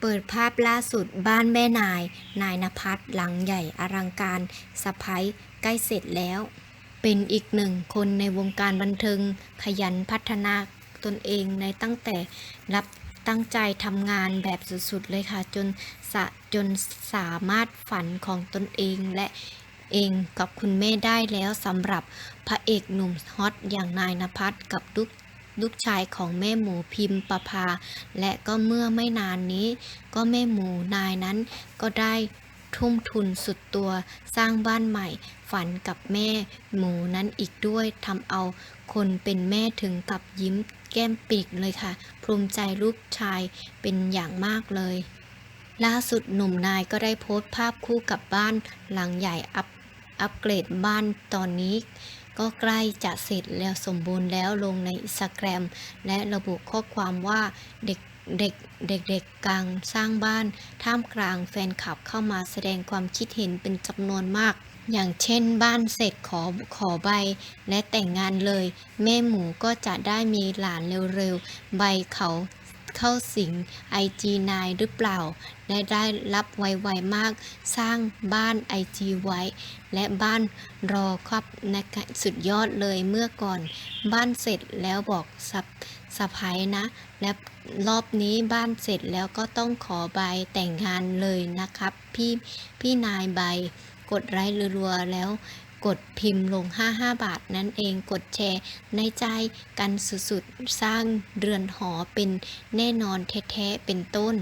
เปิดภาพล่าสุดบ้านแม่นาย นายนภัสหลังใหญ่อลังการสะพ้ยใกล้เสร็จแล้ว เป็นอีกหนึ่งคนในวงการบันเทิงขยันพัฒนาตนเองในตั้งแต่รับตั้งใจทำงานแบบสุดๆเลยค่ะ จนสะจนสามารถฝันของตนเองและเองกับคุณแม่ได้แล้วสำหรับพระเอกหนุ่มฮอตอย่างนายนภัสกับลูก ลูกชายของแม่หมูพิมพ์ประภา และก็เมื่อไม่นานนี้ ก็แม่หมูนายนั้นก็ได้ทุ่มทุนสุดตัวสร้างบ้านใหม่ ฝันกับแม่หมูนั้นอีกด้วยทำเอาคนเป็นแม่ถึงกับยิ้มแก้มปีกเลยค่ะ ภูมิใจลูกชายเป็นอย่างมากเลย ล่าสุดหนุ่มนายก็ได้โพสต์ภาพคู่กับบ้านหลังใหญ่อัพอัปเกรดบ้านตอนนี้ ก็ใกล้จะเสร็จแล้วสมบูรณ์แล้วลงในอินสตาแกรมและระบุข้อความว่าเด็กเด็กเด็กๆกลางสร้างบ้าน ท่ามกลางแฟนคลับเข้ามาแสดงความคิดเห็นเป็นจำนวนมาก อย่างเช่นบ้านเสร็จขอขอใบ และแต่งงานเลย แม่หมูก็จะได้มีหลานเร็วๆ ใบเขา เข้าสิง IG9 หรือเปล่า และได้รับไวๆมาก สร้างบ้าน IG ไว้ และบ้านรอครับนะคะสุดยอดเลยเมื่อก่อน บ้านเสร็จแล้วบอกสับสะพายนะ และรอบนี้บ้านเสร็จแล้วก็ต้องขอใบแต่งงานเลยนะครับ พี่พี่นายใบกดไลค์รัวๆแล้ว กดพิมพ์ลง 55 บาท นั่นเองกดแชร์ ในใจกันสุดๆ สร้างเรือนหอเป็นแน่นอนแท้ๆเป็นต้น